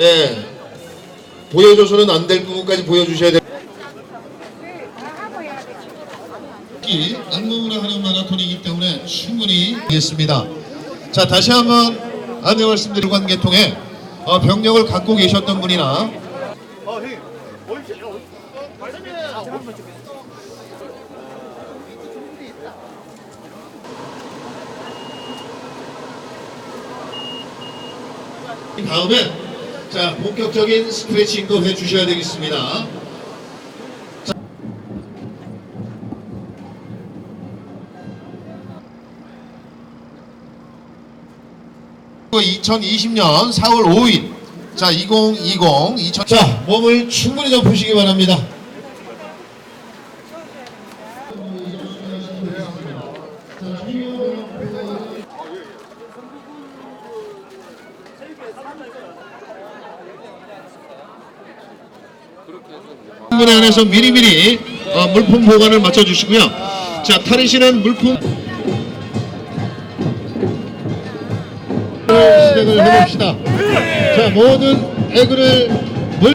예. 보여줘서는 안 될 부분까지 보여주셔야 될. 이 안무나 하는 마라톤이기 때문에 충분히 하겠습니다. 자 다시 한번 안내 말씀드리고 한 계통에 어, 병력을 갖고 계셨던 분이나 다음에 자 본격적인 스트레칭도 해주셔야 되겠습니다. 2020년 4월 5일 자 2020, 2000... 자 몸을 충분히 좀 푸시기 바랍니다. 분에 안에서 미리미리 어, 물품 보관을 맞춰주시고요. 자 탈의실은 물품 시작을 해봅시다. 자 모든 애그를 물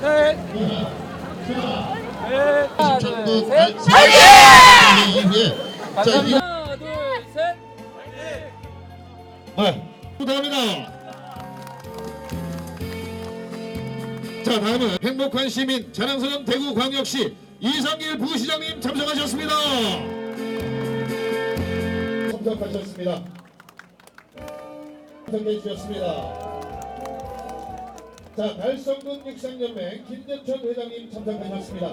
셋. 넷. 하나 둘 셋. 이, 하나 둘 셋. 네, 감사합니다. 자 다음은 행복한 시민 자랑스러운 대구광역시 이상길 부시장님 참석하셨습니다. 참석하셨습니다. 참석해 주셨습니다. 자 달성군 육상연맹 김재천 회장님 참석하셨습니다.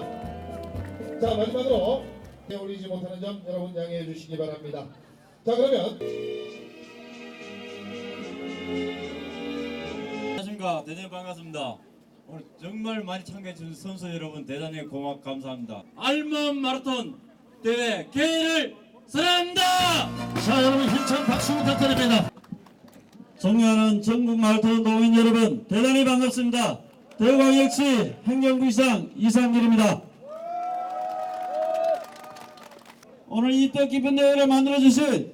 자 마지막으로 올리지 못하는 점 여러분 양해해 주시기 바랍니다. 자 그러면 안녕하십니까 대단히 반갑습니다 오늘 정말 많이 참가해 주신 선수 여러분 대단히 고맙 감사합니다 알몸 마라톤 대회 개회를 사랑합니다 자 여러분 힘찬 박수 부탁드립니다. 존경하는 전국 마라톤 농민 여러분 대단히 반갑습니다 대구광역시 행정구이상 이상길입니다 오늘 이 뜻깊은 대회를 만들어주신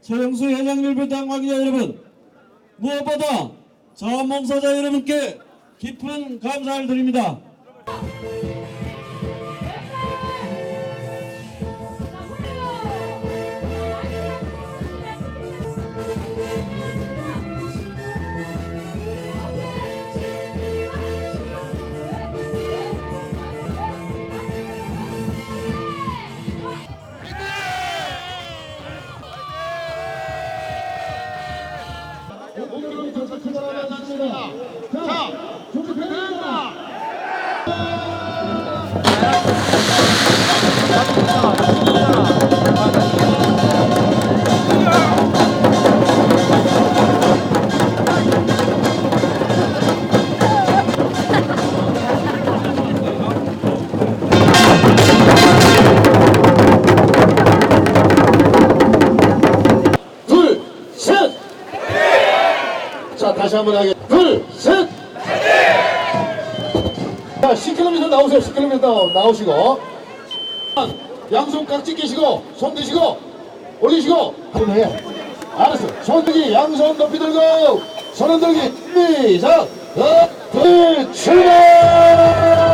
최영수 회장님을 비롯한 관계자 여러분 무엇보다 자원봉사자 여러분께 깊은 감사를 드립니다. 다시 한번 하겠습니다. 자, 10km 나오세요. 10km 나오시고. 양손 깍지 끼시고, 손 드시고, 올리시고, 그러네. 알았어. 손 들기, 양손 높이 들고, 손 흔들기, 시작! 어, 둘, 출발!